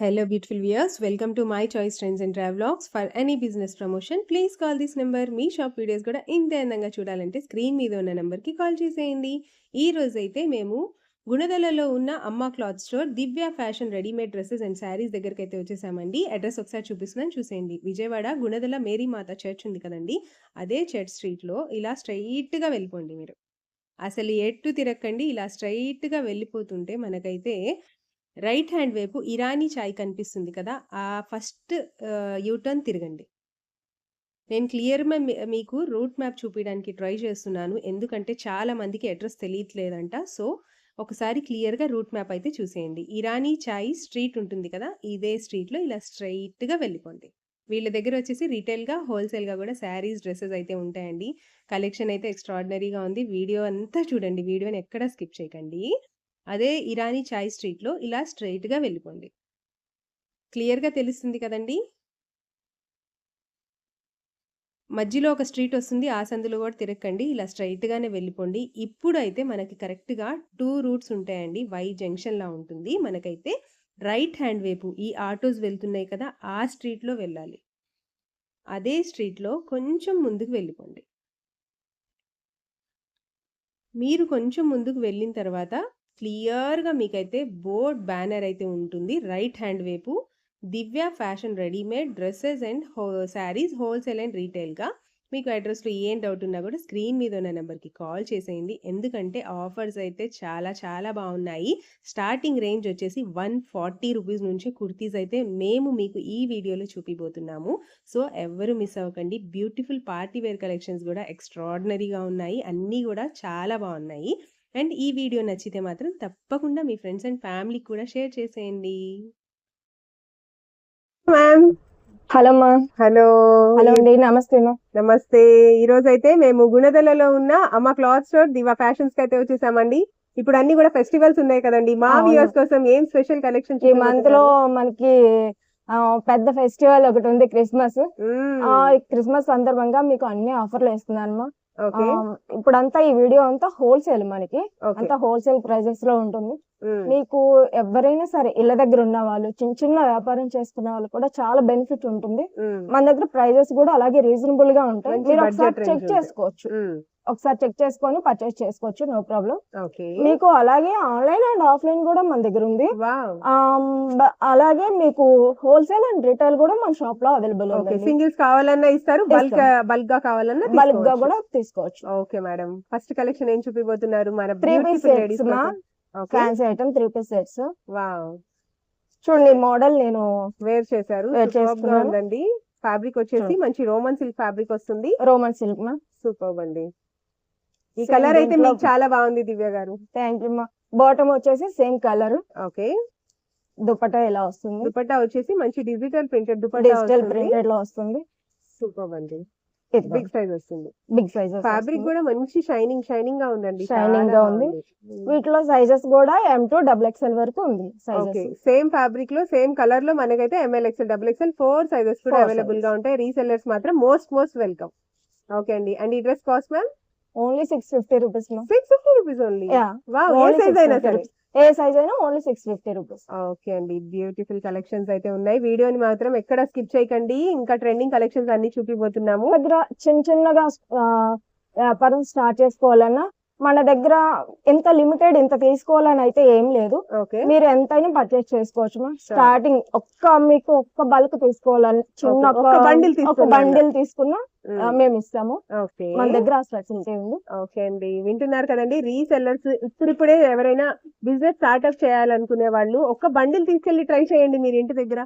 Hello beautiful viewers welcome to my choice trends and travelogs. For any business promotion please call this number me shop videos కూడా ఇంత అందంగా చూడాలంటే screen మీద ఉన్న నెంబర్కి call చేసేయండి. ఈ రోజైతే మేము గుణదలలో ఉన్న Amma cloth store Divya fashion readymade dresses and saris దగ్గరికి అయితే వచ్చేసామండి. అడ్రస్ ఒకసారి చూపిస్తున్నాను చూసేయండి. విజయవాడ గుణదల మేరీమాత చర్చ్ ఉంది కదండి. అదే చర్చ్ స్ట్రీట్లో ఇలా స్ట్రైట్గా వెళ్ళిపోండి మీరు. అసలు ఎట్టు తిరక్కండి? ఇలా స్ట్రైట్గా వెళ్ళిపోతుంటే మనకైతే రైట్ హ్యాండ్ వైపు ఇరానీ చాయ్ కనిపిస్తుంది కదా ఆ ఫస్ట్ యూటర్న్ తిరగండి. నేను క్లియర్ మీకు రూట్ మ్యాప్ చూపించడానికి ట్రై చేస్తున్నాను. ఎందుకంటే చాలా మందికి అడ్రస్ తెలియట్లేదంట. సో ఒకసారి క్లియర్గా రూట్ మ్యాప్ అయితే చూసేయండి. ఇరానీ చాయ్ స్ట్రీట్ ఉంటుంది కదా ఇదే స్ట్రీట్లో ఇలా స్ట్రైట్గా వెళ్ళిపోండి. వీళ్ళ దగ్గర వచ్చేసి రీటైల్గా హోల్సేల్గా కూడా శారీస్ డ్రెస్సెస్ అయితే ఉంటాయండి. కలెక్షన్ అయితే ఎక్స్ట్రాడినరీగా ఉంది. వీడియో అంతా చూడండి. వీడియోని ఎక్కడ స్కిప్ చేయకండి. అదే ఇరానీ చాయ్ స్ట్రీట్లో ఇలా స్ట్రైట్గా వెళ్ళిపోండి. క్లియర్గా తెలుస్తుంది కదండి? మధ్యలో ఒక స్ట్రీట్ వస్తుంది ఆ సందులో కూడా తిరగకండి ఇలా స్ట్రైట్గానే వెళ్ళిపోండి. ఇప్పుడు అయితే మనకి కరెక్ట్గా టూ రూట్స్ ఉంటాయండి. వై జంక్షన్లా ఉంటుంది. మనకైతే రైట్ హ్యాండ్ వైపు ఈ ఆటోస్ వెళ్తున్నాయి కదా ఆ స్ట్రీట్లో వెళ్ళాలి. అదే స్ట్రీట్లో కొంచెం ముందుకు వెళ్ళిపోండి. మీరు కొంచెం ముందుకు వెళ్ళిన తర్వాత క్లియర్గా మీకైతే బోర్డ్ బ్యానర్ అయితే ఉంటుంది. రైట్ హ్యాండ్ వైపు Divya fashion readymade dresses and హో శారీస్ హోల్సేల్ అండ్ రీటైల్గా. మీకు అడ్రస్లో ఏం డౌట్ ఉన్నా కూడా స్క్రీన్ మీద ఉన్న నెంబర్కి కాల్ చేసేయండి. ఎందుకంటే ఆఫర్స్ అయితే చాలా చాలా బాగున్నాయి. స్టార్టింగ్ రేంజ్ వచ్చేసి వన్ ఫార్టీ రూపీస్ నుంచి కుర్తీస్ అయితే మేము మీకు ఈ వీడియోలో చూపిపోతున్నాము సో ఎవరు మిస్ అవ్వకండి. బ్యూటిఫుల్ పార్టీ వేర్ కలెక్షన్స్ కూడా ఎక్స్ట్రాడినరీగా ఉన్నాయి. అన్నీ కూడా చాలా బాగున్నాయి. అండ్ ఈ వీడియో నచ్చితే మాత్రం తప్పకుండా మీ ఫ్రెండ్స్ అండ్ ఫ్యామిలీకి కూడా షేర్ చేసేయండి. మ్యామ్ హలో అమ్మా హలో హలో అండి. నమస్తే అమ్మా నమస్తే ఈ రోజు అయితే మేము గుణదలలో ఉన్న అమ్మ క్లాత్ స్టోర్ దివా ఫ్యాషన్స్కి అయితే వచ్చేసామండి. ఇప్పుడు అన్ని కూడా ఫెస్టివల్స్ ఉన్నాయి కదండి. మా. వ్యూవర్స్ కోసం ఏం స్పెషల్ కలెక్షన్ ఈ మంత్లో మనకి పెద్ద ఫెస్టివల్ ఒకటి ఉంది క్రిస్మస్. ఆ ఈ క్రిస్మస్ సందర్భంగా మీకు అన్ని ఆఫర్లు ఆ, ఇప్పుడంతా ఈ వీడియో అంతా హోల్సేల్ మనకి. అంతా హోల్సేల్ ప్రైజెస్లో ఉంటుంది మీకు ఎవరైనా సరే ఇళ్ళ దగ్గర ఉన్న వాళ్ళు చిన్న చిన్న వ్యాపారం చేసుకున్న వాళ్ళు కూడా చాలా బెనిఫిట్ ఉంటుంది. మన దగ్గర ప్రైజెస్ కూడా అలాగే రీజనబుల్గా ఉంటాయి మీరు ఒకసారి చెక్. చేసుకోవచ్చు. ఒకసారి చెక్ చేసుకొని పర్చేస్ చేసుకోవచ్చు నో ప్రాబ్లం ఓకే. మీకు అలాగే ఆన్లైన్ అండ్ ఆఫ్లైన్ కూడా మన దగ్గర ఉంది. అలాగే మీకు హోల్సేల్ అండ్ రిటైల్ కూడా మన షాప్లో అవైలబుల్ ఉంది సింగిల్స్ కావాలన్నా ఇస్తారు బల్క్. బల్క్గా కావాలన్నా బల్క్గా. కూడా తీసుకోవచ్చు. ఓకే మేడం ఫస్ట్ కలెక్షన్ ఏం చూపిపోతున్నారు మన three piece sets fancy item three piece sets wow. చూడండి మోడల్ నేను వేర్ చేశారు. ఉందండి. ఫ్యాబ్రిక్ వచ్చేసి. మంచి రోమన్ సిల్క్ ఫ్యాబ్రిక్ వస్తుంది. రోమన్ సిల్క్ మా సూపర్ అండి. ఈ కలర్ అయితే మీకు చాలా బాగుంది దివ్య గారు. థ్యాంక్ యూ మా. బాటమ్ వచ్చేసి సేమ్ కలర్ ఓకే. దుపట్టా ఇలా వస్తుంది? దుపట్టా వచ్చేసి మంచి డిజిటల్ ప్రింటెడ్ దుపట్టా డిజిటల్ ప్రింటెడ్లో వస్తుంది. సూపర్ అండి. బిగ్ సైజ్ వస్తుంది. బిగ్ సైజ్ ఫ్యాబ్రిక్ కూడా మంచి షైనింగ్ షైనింగ్గా ఉందండి. చాలా గా ఉంది. బాగుంది. వీటిలో సైజెస్ కూడా ఎం టు డబుల్ ఎక్స్ఎల్ వరకు ఉంది ఓకే సేమ్ ఫ్యాబ్రిక్లో సేమ్ కలర్లో మనకైతే M L XL double XL four sizes కూడా అవైలబుల్గా. ఉంటాయి. రీసెల్లర్స్ మాత్రం మోస్ట్ మోస్ట్ వెల్కమ్ ఓకే అండి. అండ్ ఈ dress cost ma'am only six fifty rupees మా. Six fifty rupees only size అయినా 650 సరే. ఏ సైజ్ అయినా only six fifty rupees. Okay అండి. బ్యూటిఫుల్ కలెక్షన్స్ అయితే ఉన్నాయి. వీడియోని మాత్రం ఎక్కడ స్కిప్ చేయకండి. ఇంకా ట్రెండింగ్ కలెక్షన్స్ అన్ని చూపిపోతున్నాము. దగ్గర చిన్న చిన్నగా వ్యాపారం స్టార్ట్ చేసుకోవాలన్నా మన దగ్గర ఎంత లిమిటెడ్ ఇంత తీసుకోవాలని అయితే ఏం లేదు. మీరు ఎంతైనా పర్చేస్ చేసుకోవచ్చు స్టార్టింగ్ ఒక్క మీకు ఒక్క బల్క్ తీసుకోవాలని చిన్న బండిల్ తీసుకున్నా మేము ఇస్తాము. ఓకే. మన దగ్గర ఆ ఓకే అండి. వింటున్నారు కదండి రీసెల్లర్స్. ఇప్పుడిప్పుడే ఎవరైనా బిజినెస్ స్టార్ట్అప్ చేయాలనుకునే వాళ్ళు ఒక్క బండిల్ తీసుకెళ్ళి ట్రై చేయండి మీరు ఇంటి దగ్గర.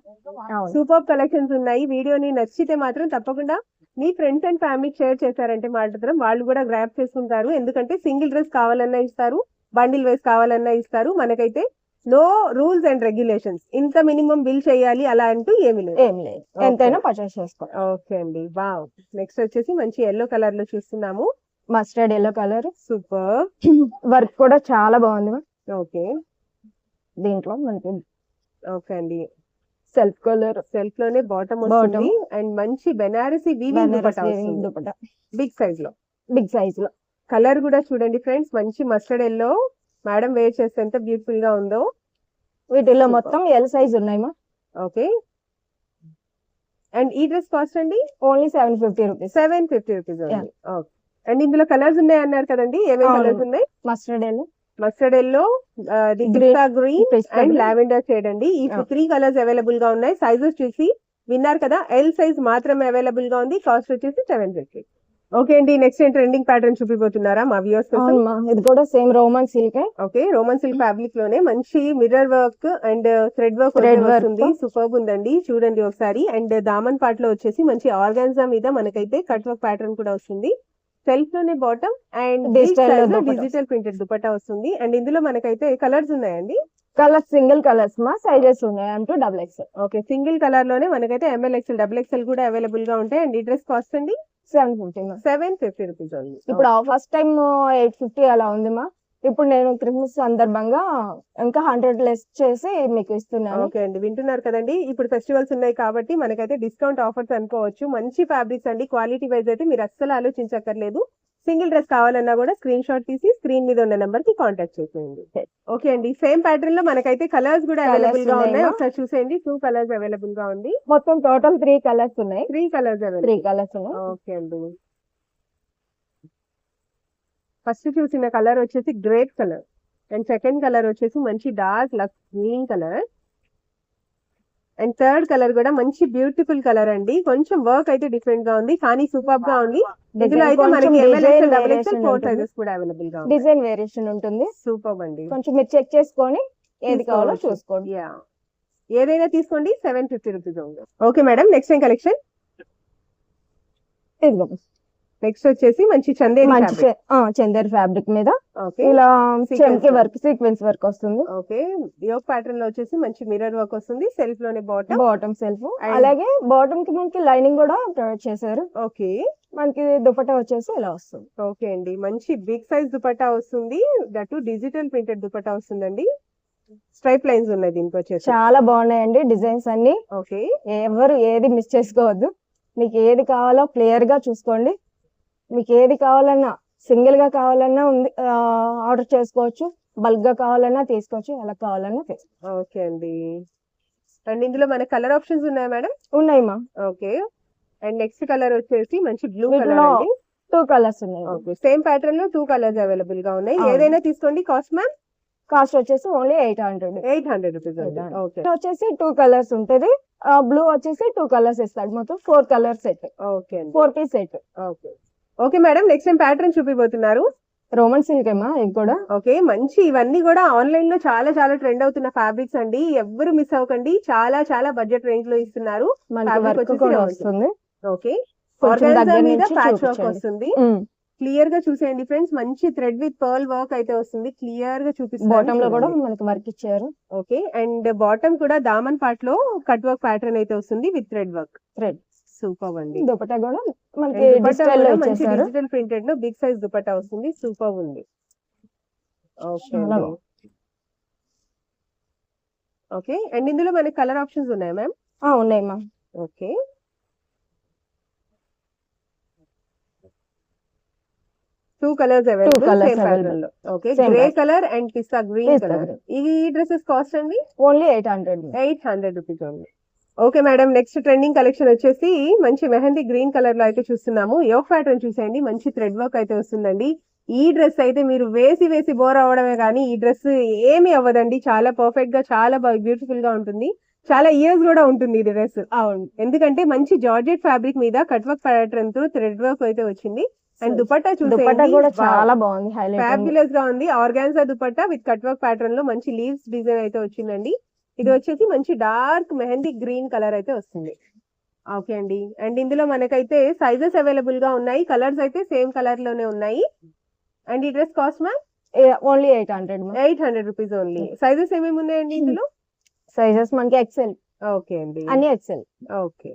సూపర్ కలెక్షన్స్ ఉన్నాయి. వీడియోని నచ్చితే మాత్రం తప్పకుండా మీ ఫ్రెండ్స్ అండ్ ఫ్యామిలీకి షేర్ చేశారంటే మాత్రం వాళ్ళు కూడా గ్రాప్ చేసుకుంటారు. ఎందుకంటే సింగిల్ డ్రెస్ కావాలన్నా ఇస్తారు బండిల్ వైస్ కావాలన్నా ఇస్తారు. మనకైతే నో రూల్స్ అండ్ రెగ్యులేషన్స్ ఇంత మినిమం బిల్ చేయాలి అలా అంటూ ఏమి లేదు. ఏం లేదు. ఎంతైనా పర్చేస్ చేసుకోవాలి. ఓకే అండి. వావ్ నెక్స్ట్ వచ్చేసి మంచి ఎల్లో కలర్లో చూస్తున్నాము. Mustard yellow colour super work కూడా చాలా బాగుంది. ఓకే దీంట్లో మనకి ఓకే అండి. సెల్ఫ్ కలర్ సెల్ఫ్లోనే బాటమ్. వస్తుంది. అండ్ మంచి బెనారసి వీవింగ్ దుపట్టా బిగ్ సైజ్లో. బిగ్ సైజ్లో. కలర్ కూడా చూడండి ఫ్రెండ్స్ మంచి మస్టర్డ్ ఎల్లో మేడం వేర్ చేస్తే ఎంత బ్యూటిఫుల్గా ఉందో. వీటిలో. మొత్తం ఎల్ సైజ్ ఉన్నాయమ్మా ఓకే అండ్ ఈ డ్రెస్ కాస్ట్ అండి? Only seven fifty rupees seven fifty rupees okay and ఇందులో కలర్స్ ఉన్నాయి అన్నారు కదండి? ఏమేమి. కలర్స్ ఉన్నాయి? Mustard yellow mustard yellow pista green and. Lavender shade అండి. ఈ. త్రీ కలర్స్ అవైలబుల్గా ఉన్నాయి. సైజెస్ చూసి విన్నారు కదా? ఎల్ సైజ్ మాత్రమే అవైలబుల్గా ఉంది. కాస్ట్ వచ్చేసి సెవెన్ ఫిఫ్టీ ఓకే అండి నెక్స్ట్ ట్రెండింగ్ ప్యాటర్న్ చూపిపోతున్నారా మా వ్యూస్ కోసం? ఇది కూడా same Roman silk okay Roman silk ఫ్యాబ్రిక్లోనే మంచి mirror work and thread work Thread work. వస్తుంది. సూపర్ ఉందండి. చూడండి ఒకసారి. అండ్ దామన్ పార్ట్లో వచ్చేసి మంచి ఆర్గాన్జా మీద మనకైతే కట్ వర్క్ ప్యాటర్న్ కూడా వస్తుంది. సెల్ఫ్లోనే bottom and. Digital printed dupatta వస్తుంది. అండ్ ఇందులో మనకైతే కలర్స్ ఉన్నాయండి. కలర్స్ సింగిల్ కలర్స్ మా సైజెస్ ఉన్నాయి. అంటూ డబుల్ ఎక్స్ ఓకే సింగిల్ కలర్లోనే మనకైతే ఎంఎల్ ఎక్స్ఎల్ డబుల్ ఎక్స్ఎల్ కూడా అవైలబుల్గా ఉంటాయి. అండ్ ఈ డ్రెస్ కాస్ట్ అండి? Seven fifty seven fifty rupees ఉంది ఇప్పుడు ఫస్ట్ టైం ఎయిట్ ఫిఫ్టీ అలా ఉంది మా. ఇప్పుడు నేను క్రిస్మస్ సందర్భంగా ఇంకా హండ్రెడ్ లెస్ చేసి మీకు ఇస్తున్నాను. ఓకే అండి వింటున్నారు కదండి? ఇప్పుడు ఫెస్టివల్స్ ఉన్నాయి కాబట్టి మనకైతే డిస్కౌంట్ ఆఫర్స్ అనుకోవచ్చు. మంచి ఫ్యాబ్రిక్స్ అండి. క్వాలిటీ వైజ్ అయితే మీరు అస్సలు ఆలోచించక్కర్లేదు. సింగిల్ డ్రెస్ కావాలన్నా కూడా స్క్రీన్ షాట్ తీసి స్క్రీన్ మీద ఉన్న నెంబర్కి కాంటాక్ట్ చేసేయండి. ఓకే అండి. సేమ్ ప్యాటర్న్లో మనకైతే కలర్స్ కూడా అవైలబుల్గా ఉన్నాయి? ఒకసారి చూసేయండి. టూ కలర్స్ అవైలబుల్గా ఉంది. మొత్తం టోటల్ త్రీ కలర్స్ ఉన్నాయి. త్రీ కలర్స్ త్రీ కలర్స్ ఉన్నాయి. ఓకే అండి. ఫస్ట్ చూసిన కలర్ వచ్చేసి grape colour. And second colour వచ్చేసి మంచి dark luck green colour. And third colour కూడా మంచి బ్యూటిఫుల్ కలర్ అండి. కొంచెం వర్క్ అయితే డిఫరెంట్గా ఉంది కానీ సూపర్గా ఉంది. ఇందులో అయితే మనకి M L X double XL four sizes కూడా అవైలబుల్గా డిజైన్ వేరియేషన్ ఉంటుంది. సూపర్ అండి. కొంచెం మీరు చెక్ చేసుకొని ఏది కావాలో. చూసుకోండి. యా ఏదైనా తీసుకోండి seven fifty rupees okay madam next ఏం కలెక్షన్ ఇదిగో. నెక్స్ట్ వచ్చేసి మంచి చందేరి మంచి చందేర్ ఫ్యాబ్రిక్ మీద ఇలా చెంకి. వర్క్ సీక్వెన్స్ వర్క్ వస్తుంది. ఓకే యోగ్ ప్యాటర్న్లో వచ్చేసి మంచి మిర్రర్ వర్క్ వస్తుంది. సెల్ఫ్లోనే బాటమ్ బాటమ్ సెల్ఫ్ అలాగే బాటమ్కి మనకి లైనింగ్ కూడా ప్రొవైడ్ చేశారు. ఓకే మనకి దుపట్టా వచ్చేసి ఇలా వస్తుంది. ఓకే అండి. మంచి బిగ్ సైజ్ దుపట్టా వస్తుంది. దట్ డిజిటల్ ప్రింటెడ్ దుపట్టా వస్తుందండి. స్ట్రైప్ లైన్స్ ఉన్నాయి దీనికి వచ్చేసి. చాలా బాగున్నాయండి డిజైన్స్ అన్ని. ఓకే ఎవరు ఏది మిస్ చేసుకోవద్దు. మీకు ఏది కావాలో క్లియర్గా చూసుకోండి. మీకు ఏది కావాలన్నా సింగిల్గా కావాలన్నా ఉంది ఆర్డర్ చేసుకోవచ్చు బల్క్గా కావాలన్నా తీసుకోవచ్చు ఎలా కావాలన్నా తీసుకోవచ్చు. ఓకే అండి. అండ్ ఇందులో మన కలర్ ఆప్షన్స్ ఉన్నాయా మేడం? ఉన్నాయి మా. ఓకే. అండ్ నెక్స్ట్ కలర్ వచ్చేసి మంచి బ్లూ కలర్ అండి. టూ కలర్స్ ఉన్నాయి. ఓకే. సేమ్ ప్యాటర్న్లో టూ కలర్స్ అవైలబుల్గా ఉన్నాయి. ఏదైనా తీసుకోండి. Cost ma'am? కాస్ట్ వచ్చేసి only eight hundred. Eight hundred rupees అండి. 800. ఓకే. వచ్చేసి టూ కలర్స్ ఉంటది. బ్లూ వచ్చేసి టూ కలర్స్ ఇస్తాడు. మొత్తం four colour set okay four piece set okay. Okay madam next time pattern చూపిపోతున్నారు Roman silk ఏమా ఇది కూడా. ఓకే మంచి ఇవన్నీ కూడా ఆన్లైన్లో చాలా చాలా ట్రెండ్ అవుతున్న ఫ్యాబ్రిక్స్ అండి. ఎవ్వరు మిస్ అవ్వకండి. చాలా చాలా బడ్జెట్ రేంజ్లో ఇస్తున్నారు. వస్తుంది. ఓకే మీద ప్యాచ్ వర్క్. వస్తుంది. క్లియర్గా చూసేయండి ఫ్రెండ్స్ మంచి థ్రెడ్ విత్ పర్ల్ వర్క్ అయితే వస్తుంది. క్లియర్గా బాటమ్లో కూడా. మనకి వర్క్ ఇచ్చారు. ఓకే అండ్ బాటమ్ కూడా దామన్ పార్ట్లో కట్ వర్క్ ప్యాటర్న్ అయితే వస్తుంది with thread work Thread. Super అండి. దుపట్టా కూడా మనకి డిజిటల్ ప్రింటెడ్లో బిగ్ సైజ్ దుపట్టా వస్తుంది. సూపర్ ఉంది. Okay and. ఇందులో మనకి కలర్ ఆప్షన్స్ ఉన్నాయా మ్యామ్? ఆ, ఉన్నాయి మా okay. Two colours available okay grey. Colour and pista green colour ఈ డ్రెస్సెస్ కాస్ట్ అండి? Only eight hundred eight hundred rupees ఉంది okay madam next trending collection వచ్చేసి మంచి మెహందీ గ్రీన్ కలర్లో అయితే చూస్తున్నాము. యోగ్ ప్యాటర్న్ చూసేయండి మంచి థ్రెడ్ వర్క్ అయితే వస్తుందండి. ఈ డ్రెస్ అయితే మీరు వేసి వేసి బోర్ అవ్వడమే కానీ ఈ డ్రెస్ ఏమీ అవ్వదండి. చాలా పర్ఫెక్ట్గా చాలా బ్యూటిఫుల్గా ఉంటుంది. చాలా ఇయర్స్ కూడా ఉంటుంది ఈ డ్రెస్. అవును. ఎందుకంటే మంచి జార్జెట్ ఫ్యాబ్రిక్ మీద కట్ వర్క్ ప్యాటర్న్తో థ్రెడ్ వర్క్ అయితే వచ్చింది. అండ్ దుపట్టా కూడా చూసేయండి చాలా బాగుంది ఫ్యాబులస్గా ఉంది. Organza dupatta with cut work ప్యాటర్న్లో మంచి లీవ్స్ డిజైన్ అయితే వచ్చిందండి. ఇది వచ్చేసి మంచి డార్క్ మెహందీ గ్రీన్ కలర్ అయితే వస్తుంది. ఓకే అండి. అండ్ ఇందులో మనకైతే సైజెస్ అవైలబుల్గా ఉన్నాయి. కలర్స్ అయితే సేమ్ కలర్లోనే ఉన్నాయి. అండ్ ఈ dress cost ma'am? Only eight hundred eight hundred rupees only. Sizes ఏమేమి ఉన్నాయండి ఇందులో? సైజెస్ మనకి ఎక్సెల్ ఓకే అండి. అన్ని ఎక్సెల్ ఓకే.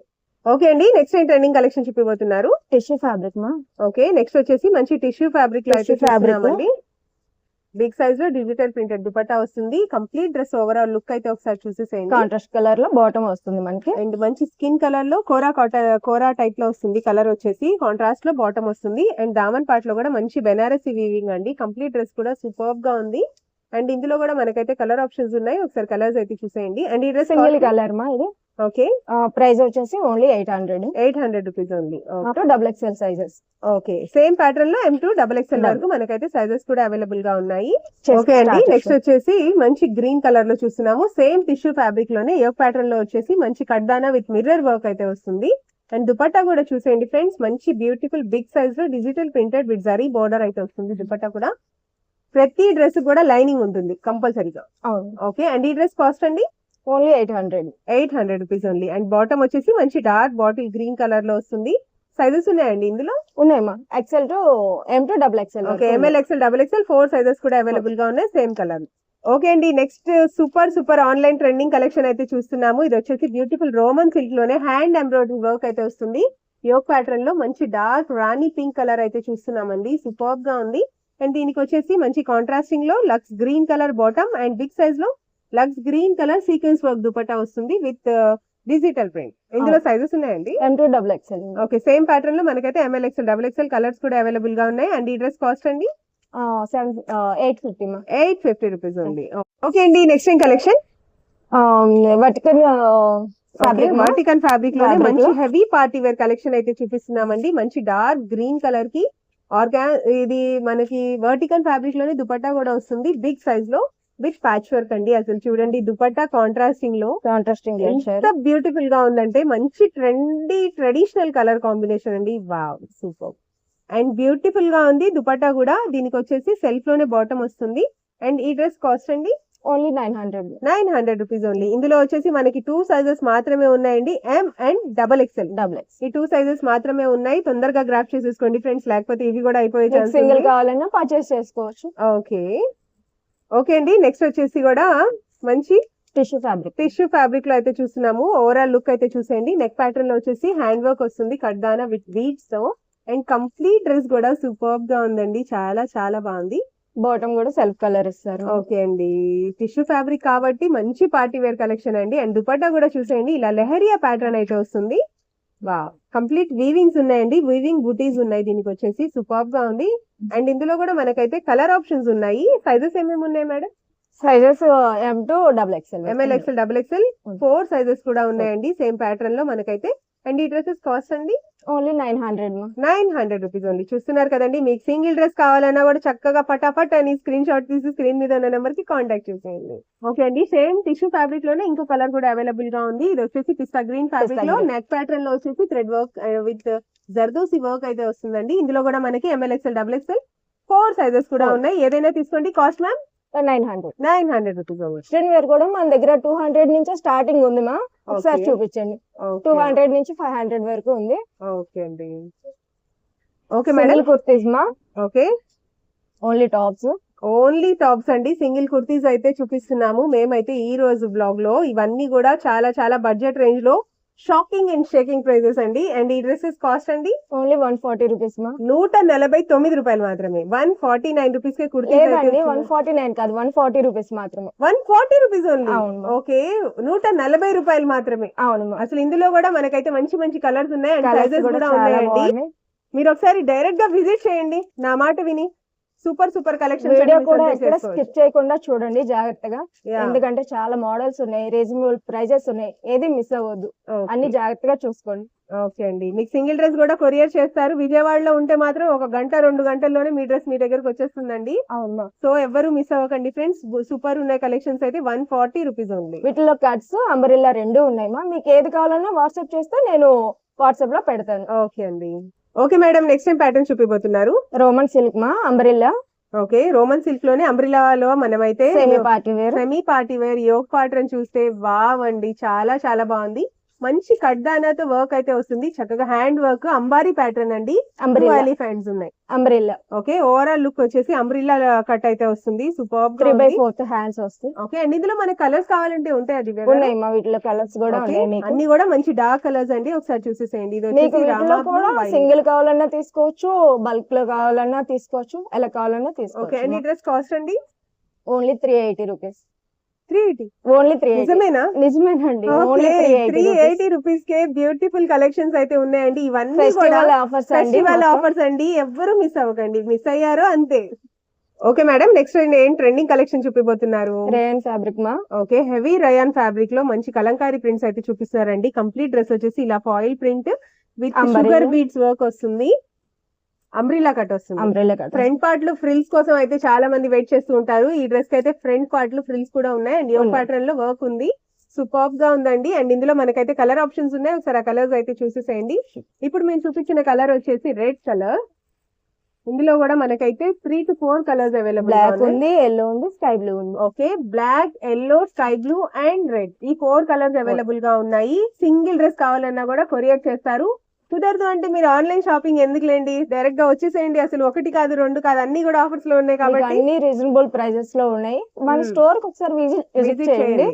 ఓకే అండి. నెక్స్ట్ ఏం ట్రెండింగ్ కలెక్షన్ చూపిపోతున్నారు టిష్యూ ఫ్యాబ్రిక్ మా ఓకే. నెక్స్ట్ వచ్చేసి మంచి టిష్యూ ఫ్యాబ్రిక్లో అయితే లో. చూస్తున్నామండి బిగ్ సైజ్లో డిజిటల్ ప్రింటెడ్ దుపట్టా వస్తుంది. కంప్లీట్ డ్రెస్ ఓవరాల్ లుక్ అయితే ఒకసారి చూసేసేయండి. కాంట్రాస్ట్ కలర్లో బాటమ్ వస్తుంది మనకి. అండ్ మంచి స్కిన్ కలర్లో కోరా కోరా టైప్లో వస్తుంది కలర్ వచ్చేసి. కాంట్రాస్ట్లో బాటమ్ వస్తుంది. అండ్ దామన్ పార్ట్లో కూడా మంచి బెనారసి వీవింగ్ అండి. కంప్లీట్ డ్రెస్ కూడా సూపర్గా ఉంది. అండ్ ఇందులో కూడా మనకైతే కలర్ ఆప్షన్స్ ఉన్నాయి. ఒకసారి కలర్స్ అయితే చూసేయండి. అండ్ ఈ డ్రెస్ సింగిల్ కలర్ మా ఇది? ఓకే. ప్రైస్ వచ్చేసి only eight hundred. Eight hundred rupees to double XL sizes okay. Same ప్యాటర్న్లో ఎం టూ డబల్ ఎక్స్ఎల్. వరకు మనకైతే సైజెస్ కూడా అవైలబుల్గా ఉన్నాయి. ఓకే అండి. నెక్స్ట్ వచ్చేసి మంచి గ్రీన్ కలర్లో చూస్తున్నాము. సేమ్ టిష్యూ ఫ్యాబ్రిక్లోనే యోగ్ ప్యాటర్న్లో వచ్చేసి మంచి కడ్దానా విత్ మిర్రర్ వర్క్ అయితే వస్తుంది. అండ్ దుపట్టా కూడా చూసేయండి ఫ్రెండ్స్ మంచి బ్యూటిఫుల్ బిగ్ సైజ్లో digital printed with zari border అయితే వస్తుంది దుపట్టా కూడా. ప్రతి డ్రెస్ కూడా లైనింగ్ ఉంటుంది కంపల్సరీగా. ఓకే. అండ్ ఈ డ్రెస్ కాస్ట్ అండి? Only eight hundred. Eight hundred rupees only. And bottom వచ్చేసి మంచి డార్క్ బాటిల్ గ్రీన్ కలర్లో వస్తుంది. సైజెస్ ఉన్నాయండి ఇందులో? ఉన్నాయమ్మా XL to M to double XL okay M L XL double XL four sizes కూడా అవైలబుల్గా ఉన్నాయి సేమ్ కలర్ ఓకే అండి next super super online trending collection అయితే చూస్తున్నాము. ఇది వచ్చేసి బ్యూటిఫుల్ రోమన్ సిల్క్లోనే హ్యాండ్ ఎంబ్రాయిడరీ వర్క్ అయితే వస్తుంది. యోగ్ ప్యాటర్న్లో మంచి డార్క్ రాణి పింక్ కలర్ అయితే చూస్తున్నామండి. సూపర్గా ఉంది. అండ్ దీనికి వచ్చేసి మంచి కాంట్రాస్టింగ్లో lux green colour bottom and big సైజ్లో lux green colour sequence work dupatta వస్తుంది విత్ డిజిటల్ ప్రింట్. ఇందులో సైజెస్ ఉన్నాయండి? M to double XL okay same ప్యాటర్న్లో మనకైతే M L XL double XL colours కూడా అవైలబుల్గా ఉన్నాయి. అండ్ ఈ డ్రెస్ కాస్ట్ అండి? Eight fifty eight fifty rupees ఉంది ఓకే అండి నెక్స్ట్ ఏం కలెక్షన్ వర్టికల్ ఫ్యాబ్రిక్ వర్టికల్ ఫ్యాబ్రిక్లో Fabric మంచి. హెవీ పార్టీ వేర్ కలెక్షన్ అయితే చూపిస్తున్నామండి. మంచి డార్క్ గ్రీన్ కలర్కి ఆర్గా ఇది మనకి వర్టికల్ ఫ్యాబ్రిక్లోనే దుపట్టా కూడా వస్తుంది. బిగ్ సైజ్లో విత్ ప్యాచ్ వర్క్ అండి అసలు చూడండి. దుపట్టా కాంట్రాస్టింగ్లో కాంట్రాస్టింగ్ ఎంత బ్యూటిఫుల్గా ఉందంటే మంచి ట్రెండీ ట్రెడిషనల్ కలర్ కాంబినేషన్ అండి. వావ్ సూపర్ అండ్ బ్యూటిఫుల్గా ఉంది. దుపట్టా కూడా దీనికి వచ్చేసి సెల్ఫ్లోనే బాటమ్ వస్తుంది. అండ్ ఈ డ్రెస్ కాస్ట్ అండి? Only nine hundred nine hundred rupees only ఇందులో వచ్చేసి మనకి టూ సైజెస్ మాత్రమే ఉన్నాయండి. M and double XL double X ఈ టూ సైజెస్ మాత్రమే ఉన్నాయి. తొందరగా గ్రాఫ్ చేసేసుకోండి ఫ్రెండ్స్ లేకపోతే ఇవి కూడా అయిపోయే ఛాన్స్ సింగిల్ కావాలన్నా పర్చేస్ చేసుకోవచ్చు. ఓకే ఓకే అండి నెక్స్ట్ వచ్చేసి కూడా మంచి టిష్యూ ఫ్యాబ్రిక్ టిష్యూ ఫ్యాబ్రిక్లో అయితే చూస్తున్నాము. ఓవరాల్ లుక్ అయితే చూసేయండి. నెక్ ప్యాటర్న్లో వచ్చేసి హ్యాండ్ వర్క్ వస్తుంది కడ్దానా విత్ బీడ్స్తో. అండ్ కంప్లీట్ డ్రెస్ కూడా సూపర్గా ఉందండి. చాలా చాలా బాగుంది. బాటమ్ కూడా సెల్ఫ్ కలర్ ఇస్తారు. ఓకే అండి. టిష్యూ ఫ్యాబ్రిక్ కాబట్టి మంచి పార్టీ వేర్ కలెక్షన్ అండి. అండ్ దుపట్టా కూడా చూసేయండి. ఇలా లెహరియా ప్యాటర్న్ అయితే వస్తుంది. వా కంప్లీట్ వీవింగ్స్ ఉన్నాయండి. వీవింగ్ బుటీస్ ఉన్నాయి. దీనికి వచ్చేసి సూపర్గా ఉంది. అండ్ ఇందులో కూడా మనకైతే కలర్ ఆప్షన్స్ ఉన్నాయి. సైజెస్ ఏమేమి ఉన్నాయి madam? Sizes M to double XL M L XL double XL. Four sizes కూడా ఉన్నాయండి. సేమ్ ప్యాటర్న్లో మనకైతే అండ్ ఈ డ్రెస్సెస్ కాస్ట్ అండి? Only nine hundred nine hundred rupees only చూస్తున్నారు కదండి మీకు సింగిల్ డ్రెస్ కావాలన్నా కూడా చక్కగా పటాపట్ అని స్క్రీన్ షాట్ తీసి స్క్రీన్ మీద ఉన్న నెంబర్కి కాంటాక్ట్ చేసేయండి. ఓకే అండి సేమ్ టిష్యూ ఫ్యాబ్రిక్లోనే ఇంకో కలర్ కూడా అవైలబుల్గా ఉంది. ఇది వచ్చేసి పిస్తా గ్రీన్ ఫ్యాబ్రిక్లో. నెక్ ప్యాటర్న్లో వచ్చేసి thread work with zardozi work అయితే వస్తుందండి. ఇందులో కూడా మనకి M L XL double XL four sizes కూడా. ఉన్నాయి. ఏదైనా తీసుకోండి. Cost ma'am nine hundred nine hundred rupees western wear కూడా మన దగ్గర టూ హండ్రెడ్ నుంచి స్టార్టింగ్ ఉంది మా ఒకసారి చూపించండి. టూ హండ్రెడ్ నుంచి ఫైవ్ హండ్రెడ్ వరకు ఉంది. ఓకే అండి. ఓకే మేడం సింగిల్ కుర్తీస్ మా okay only tops only tops అండి. సింగిల్ కుర్తీస్ అయితే చూపిస్తున్నాము. మేమైతే ఈ రోజు బ్లాగ్లో ఇవన్నీ కూడా చాలా చాలా బడ్జెట్ రేంజ్లో షాకింగ్ అండ్ షేకింగ్ ప్రైజెస్ అండి. అండ్ ఈ డ్రెస్సెస్ కాస్ట్ అండి? ఓన్లీ వన్ ఫార్టీ రూపీస్ మా. నూట నలభై తొమ్మిది రూపాయలు మాత్రమే. వన్ ఫార్టీ నైన్ రూపీస్ కే లేదండి వన్ కుర్తీ ఫార్టీ నైన్ కాదు వన్ ఫార్టీ రూపీస్ మాత్రమే. వన్ ఫార్టీ రూపీస్ ఓన్లీ అవును. ఓకే నూట నలభై రూపాయలు మాత్రమే. అవును అసలు ఇందులో కూడా మనకైతే మంచి మంచి కలర్స్ ఉన్నాయి అండ్ సైజెస్ కూడా ఉన్నాయండి. మీరు ఒకసారి డైరెక్ట్గా విజిట్ చేయండి. నా మాట విని. సూపర్ సూపర్ కలెక్షన్ వీడియో కూడా ఎక్కడ స్కిప్ చేయకుండా చూడండి జాగ్రత్తగా. ఎందుకంటే చాలా మోడల్స్ ఉన్నాయి రీజనబుల్ ప్రైజెస్ ఉన్నాయి ఏది మిస్ అవ్వద్దు. అన్ని జాగ్రత్తగా చూసుకోండి. ఓకే అండి. మీకు సింగిల్ డ్రెస్ కూడా కొరియర్ చేస్తారు. విజయవాడలో ఉంటే మాత్రం ఒక గంట రెండు గంటల్లోనే మీ డ్రెస్ మీ దగ్గరకు వచ్చేస్తుందండి. అవును. సో ఎవరు మిస్ అవ్వకండి ఫ్రెండ్స్ సూపర్ ఉన్నాయి కలెక్షన్స్ అయితే వన్ ఫార్టీ రూపీస్ ఉంది వీటిలో కట్స్ అంబరిల్లా రెండు ఉన్నాయి మీకు ఏది కావాలన్నా వాట్సాప్ చేస్తే నేను వాట్సాప్లో పెడతాను. ఓకే అండి. Okay madam next time pattern చూపిపోతున్నారు Roman silk మా అంబరిల్లా ఓకే రోమన్ సిల్క్లోనే అంబ్రిలాలో మనమైతే semi party wear semi party wear yoke pattern చూస్తే వావ్ అండి చాలా చాలా బాగుంది. మంచి కడ్డానాతో వర్క్ అయితే వస్తుంది. చక్కగా హ్యాండ్ వర్క్ అంబారీ ప్యాటర్న్ అండి. ఫ్యాండ్స్ ఉన్నాయి. అంబరిల్లా. ఓకే ఓవరాల్ లుక్ వచ్చేసి అంబ్రిల్లా కట్ అయితే వస్తుంది. Super three by fourth hands వస్తాయి. ఓకే అండ్ ఇందులో మన కలర్స్ కావాలంటే ఉంటాయి అది ఉన్నాయి మా వీటిలో కలర్స్ కూడా అన్ని కూడా మంచి డార్క్ కలర్స్ అండి. ఒకసారి చూసేసేయండి. ఇది వచ్చేసి. సింగిల్ కావాలన్నా తీసుకోవచ్చు బల్క్లో కావాలన్నా తీసుకోవచ్చు ఎలా కావాలన్నా ఓకే అండ్ ఈ తీసుకోవచ్చు డ్రెస్ కాస్ట్ అండి? Only three eighty rupees three eighty. Only three eighty. నిజమేనా? నిజమేనండి. Three eighty rupees. కే బ్యూటిఫుల్ కలెక్షన్స్ అయితే ఉన్నాయండి. ఇవన్నీ ఫెస్టివల్ ఆఫర్స్ అండి ఫెస్టివల్ మొత్తం. ఆఫర్స్ అండి. ఎవ్వరు మిస్ అవ్వకండి. మిస్ అయ్యారో అంతే. ఓకే మేడం నెక్స్ట్ ఏం ట్రెండింగ్ కలెక్షన్ చూపిపోతున్నారు రేయన్ ఫ్యాబ్రిక్ మా. ఓకే హెవీ రయాన్ ఫ్యాబ్రిక్లో మంచి కలంకారీ ప్రింట్స్ అయితే చూపిస్తారండి కంప్లీట్ డ్రెస్ వచ్చేసి ఇలా foil print with. Sugar beads work వస్తుంది. అంబ్రిలా కట్ వస్తుంది. అంబ్రెల్లా కట్ ఫ్రంట్ పార్ట్లో ఫ్రిల్స్ కోసం అయితే చాలా మంది వెయిట్ చేస్తూ ఉంటారు. ఈ డ్రెస్కి అయితే ఫ్రంట్ పార్ట్లో ఫ్రిల్స్ కూడా ఉన్నాయి. అండ్ యోగ్. ప్యాటర్న్లో వర్క్ ఉంది. సూపర్గా ఉందండి. అండ్ ఇందులో మనకైతే కలర్ ఆప్షన్స్ ఉన్నాయి. ఒకసారి ఆ కలర్స్ అయితే చూసేసేయండి. ఇప్పుడు మేము చూపించిన కలర్ వచ్చేసి రెడ్ కలర్ ఇందులో కూడా మనకైతే three to four colours available black ఉంది ఎల్లో ఉంది స్కై బ్లూ ఉంది. Okay black yellow sky blue and red ఈ ఫోర్ కలర్స్ అవైలబుల్గా ఉన్నాయి. సింగిల్ డ్రెస్ కావాలన్నా కూడా కొరియర్ చేస్తారు. కుదరదు అంటే మీరు ఆన్లైన్ షాపింగ్ ఎందుకు లేండి డైరెక్ట్గా వచ్చేసేయండి. అసలు ఒకటి కాదు రెండు కాదు అన్ని కూడా ఆఫర్స్లో ఉన్నాయి కాబట్టి అన్ని రీజనబుల్ ప్రైజెస్లో ఉన్నాయి. మన. స్టోర్కి ఒకసారి విజిట్ చేయండి.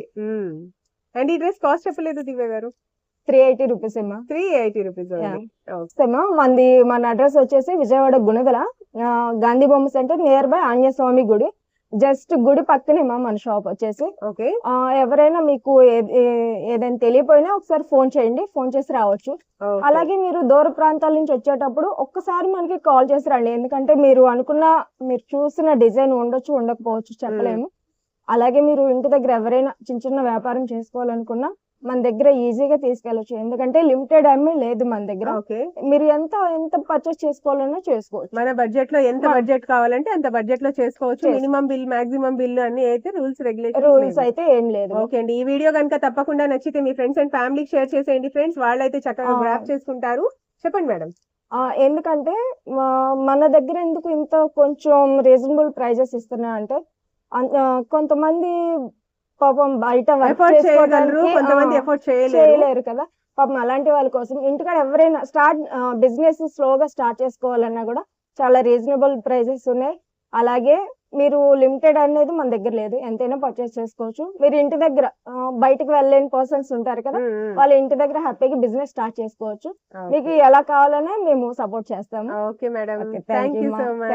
అండ్ ఈ డ్రెస్ కాస్ట్ చెప్పలేదు Divya garu? Three eighty rupees ఏమా? త్రీ ఎయిటీ రూపీస్ ఏమా మనది మన అడ్రస్ వచ్చేసి Vijayawada Gunadala Gandhi Bomma centre near by Anjaneya Swamy గుడి. జస్ట్ గుడి పక్కనేమా మన షాప్ వచ్చేసి. ఓకే. ఎవరైనా మీకు ఏదైనా తెలియపోయినా ఒకసారి ఫోన్ చేయండి ఫోన్ చేసి రావచ్చు. అలాగే మీరు దూర ప్రాంతాల నుంచి వచ్చేటప్పుడు ఒక్కసారి మనకి కాల్ చేసి రండి. ఎందుకంటే మీరు అనుకున్న మీరు చూసిన డిజైన్ ఉండొచ్చు ఉండకపోవచ్చు చెప్పలేము. అలాగే మీరు ఇంటి దగ్గర ఎవరైనా చిన్న చిన్న వ్యాపారం చేసుకోవాలనుకున్నా మన దగ్గర ఈజీగా తీసుకెళ్ళొచ్చు. ఎందుకంటే లిమిటెడ్ ఏమీ లేదు మన దగ్గర. ఓకే. మీరు ఎంత ఎంత పర్చేస్ చేసుకోవాలన్నా చేసుకోవచ్చు. మన బడ్జెట్లో ఎంత బడ్జెట్ కావాలంటే అంత బడ్జెట్లో చేసుకోవచ్చు. చేసుకో- మినిమం బిల్ మాక్సిమం బిల్ అన్ని అయితే రూల్స్ రూల్స్ రెగ్యులేషన్స్ అయితే ఏం లేదు. ఓకే అండి. ఈ వీడియో కనుక తప్పకుండా నచ్చితే మీ ఫ్రెండ్స్ అండ్ ఫ్యామిలీకి షేర్ చేసేయండి. ఫ్రెండ్స్ వాళ్ళైతే చక్కగా. గ్రాప్ చేసుకుంటారు. చెప్పండి మేడం. ఎందుకంటే మన దగ్గర ఎందుకు ఇంత కొంచెం రీజనబుల్ ప్రైజెస్ ఇస్తున్నా అంటే కొంతమంది పాపం బయట కొంతమంది ఎఫర్ట్ చేయలేరు. కదా. పాపం అలాంటి వాళ్ళ కోసం ఇంటికాడ ఎవరైనా స్టార్ట్ బిజినెస్ స్లోగా స్టార్ట్ చేసుకోవాలన్నా కూడా చాలా రీజనబుల్ ప్రైజెస్ ఉన్నాయి. అలాగే మీరు లిమిటెడ్ అనేది మన దగ్గర లేదు. ఎంతైనా పర్చేస్ చేసుకోవచ్చు. మీరు ఇంటి దగ్గర బయటకు వెళ్ళలేని పర్సన్స్ ఉంటారు కదా వాళ్ళ ఇంటి దగ్గర హ్యాపీగా బిజినెస్ స్టార్ట్ చేసుకోవచ్చు. మీకు ఎలా కావాలన్నా మేము సపోర్ట్ చేస్తాము. Okay madam. Thank you. So much.